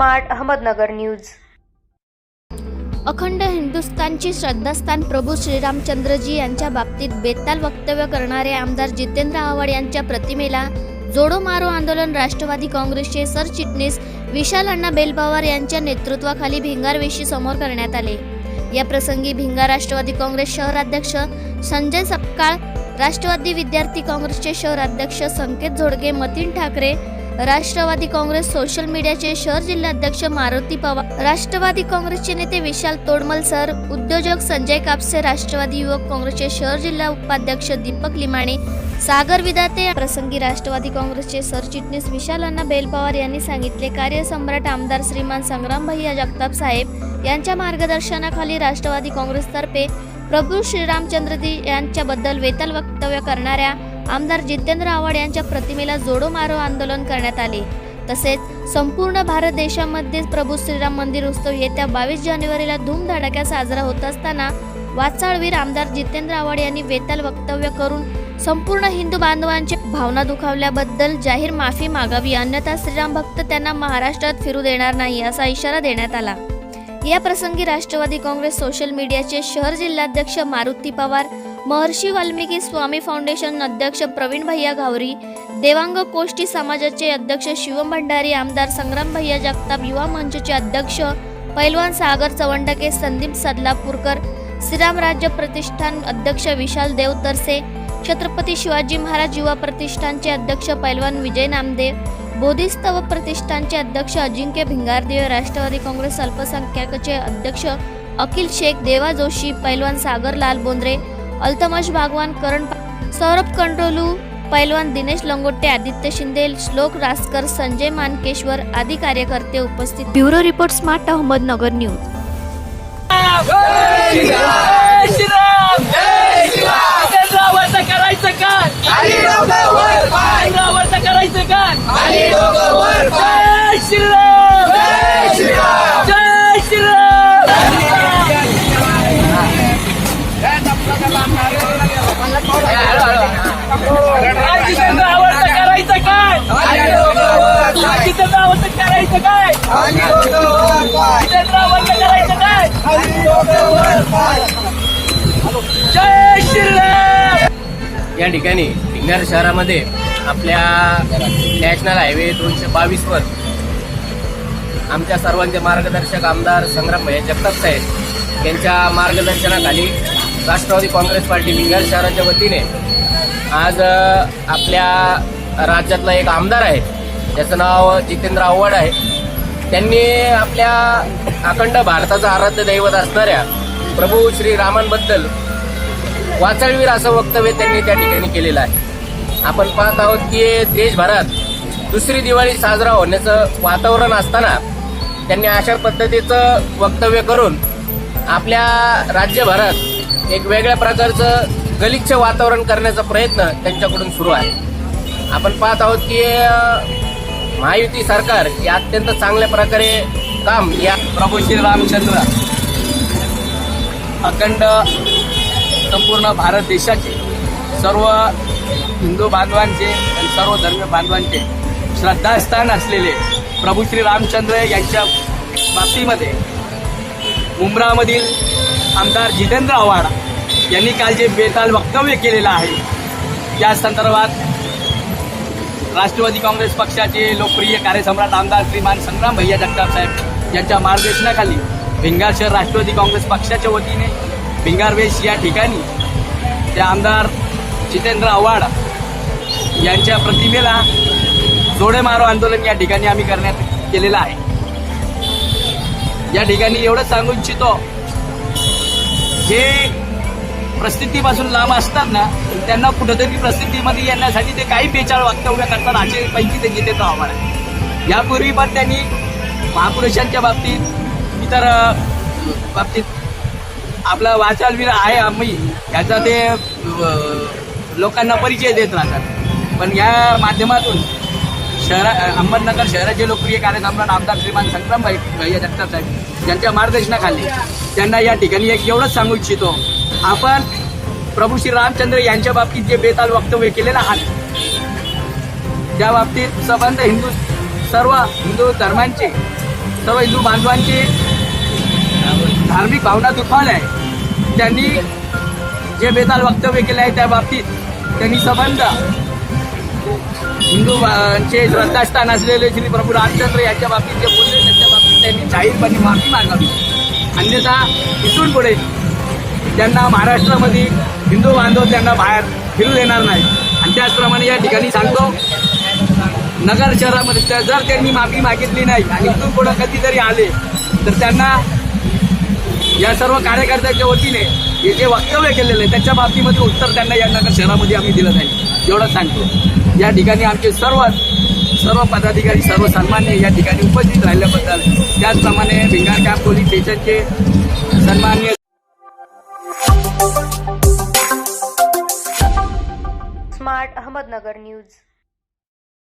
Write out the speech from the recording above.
Smart Ahmednagar news. अखंड हिंदुस्थानची श्रद्धास्थान प्रभू श्रीरामचंद्रजी यांच्या बाबतीत बेताल वक्तव्य करणारे आमदार जितेंद्र आव्हाड यांच्या प्रतिमेला जोडो मारो आंदोलन राष्ट्रवादी काँग्रेसचे सरचिटणीस विशाल अण्णा बेलपवार यांच्या नेतृत्वाखाली भिंगारवेशी समोर करण्यात आले. या प्रसंगी भिंगार राष्ट्रवादी काँग्रेस शहराध्यक्ष संजय सपकाळ राष्ट्रवादी विद्यार्थी काँग्रेसचे शहराध्यक्ष संकेत झोडगे मतीन ठाकरे राष्ट्रवादी काँग्रेस सोशल मीडियाचे शहर जिल्हाध्यक्ष मारुती पवार राष्ट्रवादी काँग्रेसचे नेते विशाल तोडमल सर उद्योजक संजय कापसे राष्ट्रवादी युवक काँग्रेसचे शहर जिल्हा उपाध्यक्ष दीपक लिमाणे सागर विदाते या प्रसंगी राष्ट्रवादी काँग्रेसचे सरचिटणीस विशाल अण्णा बेलपवार यांनी सांगितले कार्यसम्राट आमदार श्रीमान संग्राम भैया जगताप साहेब यांच्या मार्गदर्शनाखाली राष्ट्रवादी काँग्रेसतर्फे प्रभू श्रीरामचंद्रजी यांच्याबद्दल वेतल वक्तव्य करणाऱ्या आमदार जितेंद्र आव्हाड यांच्या प्रतिमेला जोडो मारो आंदोलन करण्यात आले. तसेच संपूर्ण भारत देशामध्ये प्रभू श्रीराम मंदिर उत्सव येत्या बावीस जानेवारीला धूमधडाक्यात साजरा होत असताना वाचाळवीर आमदार जितेंद्र आव्हाड यांनी वेताल वक्तव्य करून संपूर्ण हिंदू बांधवांची भावना दुखावल्याबद्दल जाहीर माफी मागावी अन्यथा श्रीराम भक्त त्यांना महाराष्ट्रात फिरू देणार नाही असा इशारा देण्यात आला. या प्रसंगी राष्ट्रवादी काँग्रेस सोशल मीडियाचे शहर जिल्हाध्यक्ष मारुती पवार महर्षी वाल्मिकी स्वामी फाउंडेशन अध्यक्ष प्रवीण भैया घावरी देवांग कोष्टी समाजाचे अध्यक्ष शिवम भंडारी आमदार संग्राम भैया जगताप युवा मंचचे अध्यक्ष पैलवान सागर चवंडके संदीप सदलापूरकर श्रीराम राज्य प्रतिष्ठान अध्यक्ष विशाल देव तरसे छत्रपती शिवाजी महाराज युवा प्रतिष्ठानचे अध्यक्ष पैलवान विजय नामदेव बोधिस्तव प्रतिष्ठानचे अध्यक्ष अजिंक्य भिंगारदेव राष्ट्रवादी काँग्रेस अल्पसंख्याकचे अध्यक्ष अखिल शेख देवा जोशी पैलवान सागर लाल बोंद्रे अल्तमश भागवान करण सौरभ कंट्रोलू पैलवान दिनेश लंगोटे आदित्य शिंदे श्लोक रासकर संजय मानकेश्वर आदी कार्यकर्ते उपस्थित. Bureau report smart Ahmednagar news. करायचं काय करायचं काय करायचं काय जय श्रीराम या ठिकाणी भिंगार शहरामध्ये आपल्या नॅशनल हायवे दोनशे बावीसवर आमच्या सर्वांचे मार्गदर्शक आमदार संग्राम भैया जगताप साहेब यांच्या मार्गदर्शनाखाली राष्ट्रवादी काँग्रेस पार्टी विंगार शहराच्या वतीने आज आपल्या राज्यातला एक आमदार आहे त्याचं नाव जितेंद्र आव्हाड आहे. त्यांनी आपल्या अखंड भारताचं आराध्य दैवत असणाऱ्या प्रभू श्री रामांबद्दल वाचाळवीर असं वक्तव्य त्यांनी त्या ठिकाणी केलेलं आहे. आपण पाहत आहोत की देशभरात दुसरी दिवाळी साजरा होण्याचं वातावरण असताना त्यांनी अशा पद्धतीचं वक्तव्य करून आपल्या राज्यभरात एक वेगळ्या प्रकारचं गलिच्छ वातावरण करण्याचा प्रयत्न त्यांच्याकडून सुरू आहे. आपण पाहत आहोत की महायुती सरकार हे अत्यंत चांगल्या प्रकारे काम या प्रभू श्री रामचंद्र अखंड संपूर्ण भारत देशाचे सर्व हिंदू बांधवांचे आणि सर्व धर्म बांधवांचे श्रद्धास्थान असलेले प्रभू श्री रामचंद्र यांच्या बाबतीमध्ये मुंब्रामधील आमदार जितेंद्र आव्हाड यांनी काल जे बेताल वक्तव्य केलेलं आहे या संदर्भात राष्ट्रवादी काँग्रेस पक्षाचे लोकप्रिय कार्यसम्राट आमदार श्रीमान संग्राम भैया जगताप साहेब यांच्या मार्गदर्शनाखाली भिंगार शहर राष्ट्रवादी काँग्रेस पक्षाच्या वतीने भिंगारवेश या ठिकाणी ते आमदार जितेंद्र आव्हाड यांच्या प्रतिमेला जोडे मारो आंदोलन या ठिकाणी आम्ही करण्यात केलेलं आहे. या ठिकाणी एवढंच सांगू इच्छितो जे प्रसिद्धीपासून लांब असतात ना त्यांना कुठंतरी प्रसिद्धीमध्ये येण्यासाठी ते काही बेचाळ वक्तव्य करतात असे पैकी ते जितेंद्र आव्हान आहे. यापूर्वी पण त्यांनी महापुरुषांच्या बाबतीत इतर बाबतीत आपला वाचालवीर आहे आम्ही याचा ते लोकांना परिचय देत राहतात. पण या माध्यमातून शहरा अहमदनगर शहराचे लोकप्रिय कार्यसम्राट आमदार श्रीमान संग्रामभाई भैया जगताप साहेब यांच्या मार्गदर्शनाखाली त्यांना या ठिकाणी एक एवढंच सांगू इच्छितो आपण प्रभू श्री रामचंद्र यांच्या बाबतीत जे बेताल वक्तव्य केलेलं आहात त्या बाबतीत संबंध हिंदू सर्व हिंदू धर्मांचे सर्व हिंदू बांधवांची धार्मिक भावना दुखावल्या आहे त्यांनी जे बेताल वक्तव्य केले आहे त्या बाबतीत त्यांनी संबंध हिंदूचे श्रद्धास्थान असलेले श्री प्रभू रामचंद्र यांच्या बाबतीत जे बोलले त्यांच्या बाबतीत त्यांनी जाहीरपणे माफी मागावी. अन्यथा इथून पुढे त्यांना महाराष्ट्रामध्ये हिंदू बांधव त्यांना बाहेर फिरू देणार नाही. आणि त्याचप्रमाणे या ठिकाणी सांगतो नगर शहरामध्ये त्या- जर त्यांनी माफी मागितली नाही आणि इथून कोणा कधीतरी आले तर त्यांना या सर्व कार्यकर्त्यांच्या वतीने हे जे वक्तव्य केलेलं आहे त्याच्या बाबतीमध्ये उत्तर त्यांना या नगर शहरामध्ये आम्ही दिलं जाईल एवढं सांगतो. या ठिकाणी आमचे सर्व सर्व पदाधिकारी सर्व सन्मान्य या ठिकाणी उपस्थित राहिल्याबद्दल त्याचप्रमाणे भिंगार कॅम्प पोलीस स्टेशनचे सन्मान्य स्मार्ट अहमदनगर न्यूज